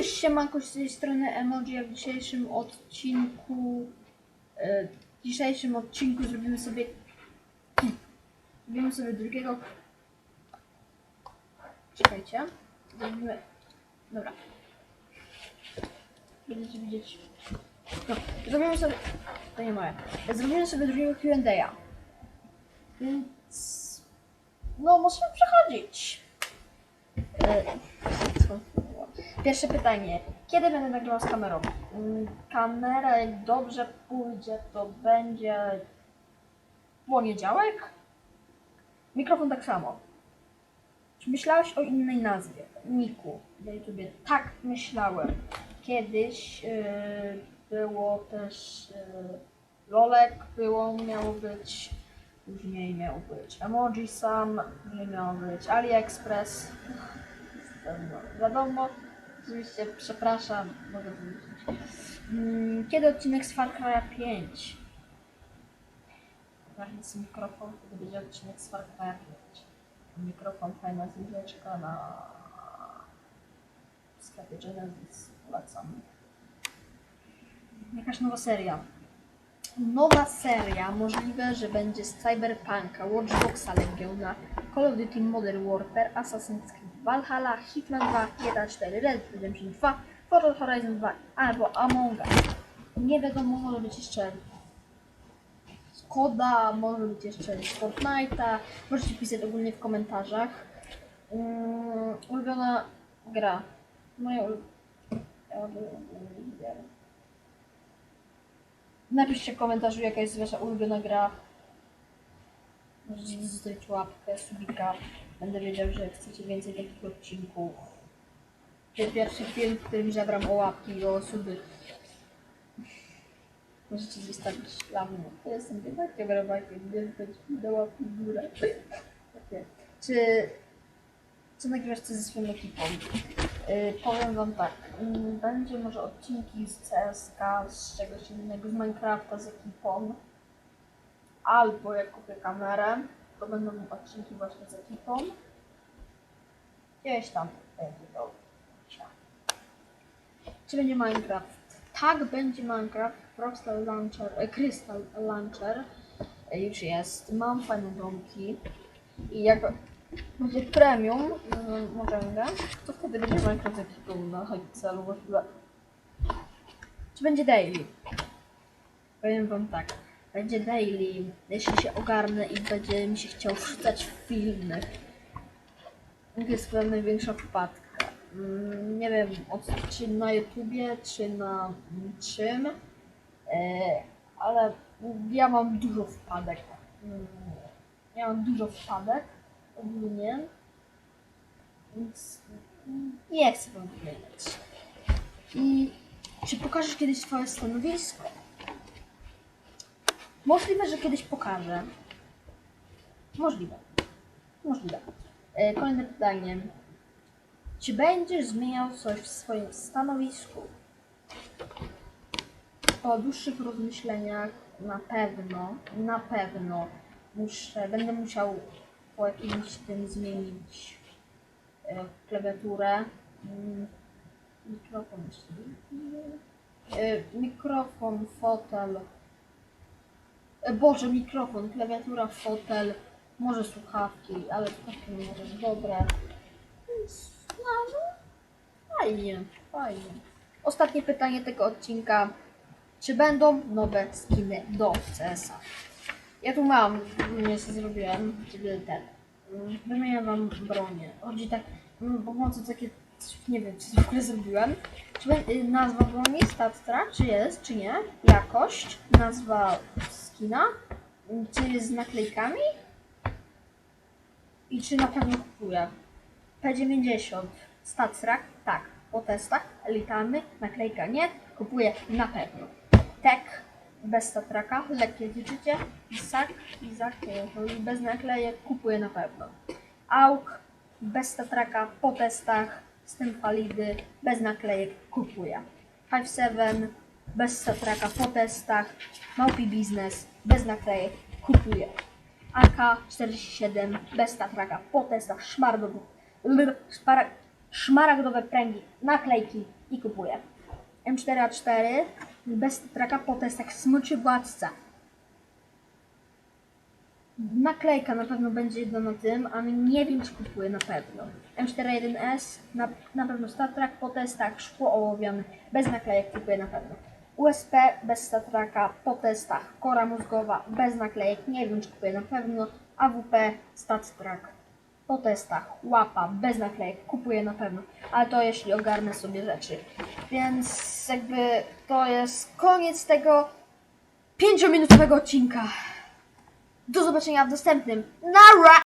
Cześć, siemanko z tej strony Emoji, a w dzisiejszym odcinku e, w dzisiejszym odcinku zrobimy sobie zrobimy sobie drugiego czekajcie. Zrobimy dobra. Będziecie widzieć. No, zrobimy sobie to nie moje. Zrobimy sobie drugiego Q&A więc no możemy przechodzić. E, co? Pierwsze pytanie. Kiedy będę nagrywał z kamerą? Mm, Kamera, jak dobrze pójdzie, to będzie poniedziałek? Mikrofon tak samo. Czy myślałeś o innej nazwie? Niku na YouTubie. Tak myślałem. Kiedyś yy, było też yy, Lolek, było, miało być. Później miał być Emoji Sam, później miał być AliExpress. Wiadomo. Oczywiście, przepraszam, mogę powiedzieć. Mm, Kiedy odcinek z Far Cry 5? Ważny jest mikrofon, kiedy będzie odcinek z Far Cry 5. Mikrofon, fajna zwierzeczka na sklepie Genesis. Polecam. Jakaś nowa seria. Nowa seria, możliwe, że będzie z Cyberpunka, Watch Dogs'a Legiona, Call of Duty Modern Warfare, Assassin's Creed Valhalla, Hitman 2, GTA 4, Red Dead Redemption 2, Forza Horizon 2 albo Among Us. Nie wiadomo, może być jeszcze Skoda, może być jeszcze Fortnite'a. Możecie pisać ogólnie w komentarzach. Um, ulubiona gra. Moja ulubiona. Lubię- Napiszcie w komentarzu, jaka jest wasza ulubiona gra. Możecie zostawić łapkę, subika. Będę wiedział, że chcecie więcej takich odcinków. Jest pierwszy film, w którym żebram o łapki i o suby. Możecie zostawić mnie. Ja jestem robakiem, więc być do łapki w górę. Czy... Co nagrywasz ze swoją ekipą? Yy, powiem wam tak, mm, będzie może odcinki z CSK, z czegoś innego, z Minecrafta z ekipą. Albo jak kupię kamerę, to będą odcinki właśnie z ekipą. Gdzieś tam będzie to. Czy będzie Minecraft? Tak, będzie Minecraft. Crystal Launcher, e, Crystal Launcher e, już jest. Mam fajne domki. I jak będzie premium, mm, możemy, to wtedy będzie Minecraft na Hypixelu. Czy będzie daily? Powiem wam tak. Będzie daily, jeśli się ogarnę i będzie mi się chciał wrzucać w filmy. Jest chyba największa wpadka. Mm, Nie wiem, czy na YouTubie, czy na czym, e, ale ja mam dużo wpadek. Mm, Ja mam dużo wpadek ogólnie, więc nie chcę wam powiedzieć. I czy pokażesz kiedyś swoje stanowisko? Możliwe, że kiedyś pokażę. Możliwe. Możliwe. E, Kolejne pytanie. Czy będziesz zmieniał coś w swoim stanowisku? Po dłuższych rozmyśleniach na pewno, na pewno muszę, będę musiał po jakimś tym zmienić e, klawiaturę. Mm, Mikrofon Mikrofon, fotel. E, Boże, mikrofon, klawiatura, fotel, może słuchawki, ale słuchawki nie może dobre. Więc, no, no, fajnie, fajnie. Ostatnie pytanie tego odcinka. Czy będą nowe skiny do CS-a? Ja tu mam, nie sobie zrobiłem, żeby ten. Wymieniam wam bronię. Chodzi tak, mm, pomocy takie, nie wiem, czy w ogóle zrobiłem. Czy y, nazwa broni, statstra, czy jest, czy nie? Jakość, nazwa skina, y, czy z naklejkami? I czy na pewno kupuję? P90, statsrak, tak. Po testach, elitarny, naklejka? Nie, kupuję na pewno. Tek, bez statraka, lekkie życie, Isak, Izak, bez naklejek, kupuję na pewno. Auk, bez statraka, po testach, z tym palidy, bez naklejek, kupuję. 5-7, bez statraka, po testach, małpi biznes, bez naklejek, kupuję. AK-47, bez tatraka, po testach, szmaragdowe, szmara, szmaragdowe pręgi, naklejki, i kupuję. M4A4 bez traka po testach smyczy władca. Naklejka na pewno będzie jedna na tym, ale nie wiem czy kupuję na pewno. M41S na, na pewno Star Trek po testach, szkło ołowione, bez naklejek kupuję na pewno. USP bez Star Treka po testach, kora mózgowa bez naklejek, nie wiem czy kupuję na pewno. AWP Stat Track po testach, łapa bez naklejek, kupuję na pewno, ale to jeśli ogarnę sobie rzeczy. Więc jakby to jest koniec tego 5-minutowego odcinka. Do zobaczenia w następnym. Nara!